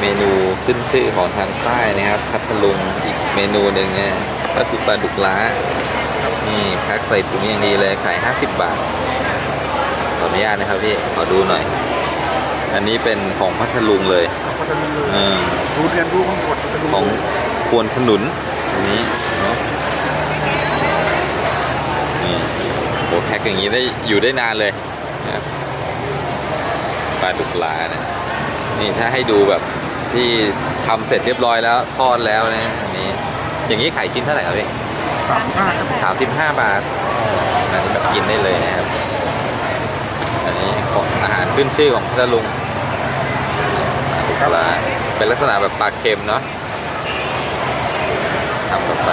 เมนูขึ้นชื่อของทางใต้นะครับพัทลุงอีกเมนูหนึ่งเนี่ยปลาทูปลาดุกล้านี่แพ็คใส่ถุงอย่างดีเลยขาย 50 บาท ขออนุญาตนะครับพี่ขอดูหน่อย อันนี้เป็นของพัทลุงเลยก็จะมีเออดูเรียนรู้ของกฎจะดูของควนขนุนอันนี้เนาะนี่โหแพ็คอย่างนี้ได้อยู่ได้นานเลยนะครับปลาดุกลาเนี่ยนี่ถ้าให้ดูแบบ ที่ทำเสร็จเรียบร้อยแล้วทอดแล้วนะอันนี้ อย่างนี้ขายชิ้นเท่าไหร่ครับพี่สามห้าครับสามสิบห้าบาทอันนี้แบบกินได้เลยนะครับ อันนี้ของอาหารขึ้นชื่อของพัทลุงปลาเป็นลักษณะแบบปลาเค็มเนาะทำเข้าไป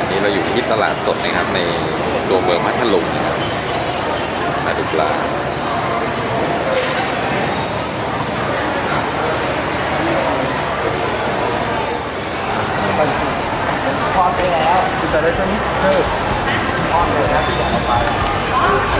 อันนี้เราอยู่ ที่ตลาดสดนะครับ ในตัวเมืองพัทลุงนะครับปลาดุกปลาพอไปแล้วคุณจะได้ตัวนี้เพิ่มพอเลยนะที่บอกเราไป